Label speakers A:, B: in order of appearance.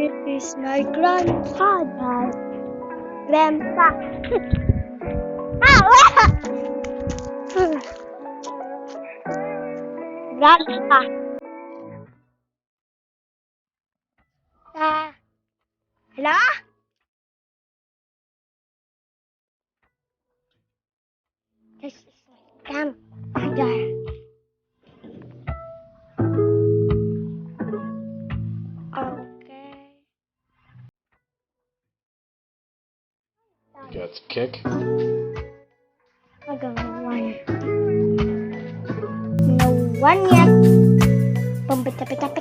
A: is my grandfather. Grandpa. Grandpa. Ah. Hello? This is my grandfather.
B: Got kick.
A: Magawan. No one yet. Pambata-pata-pata.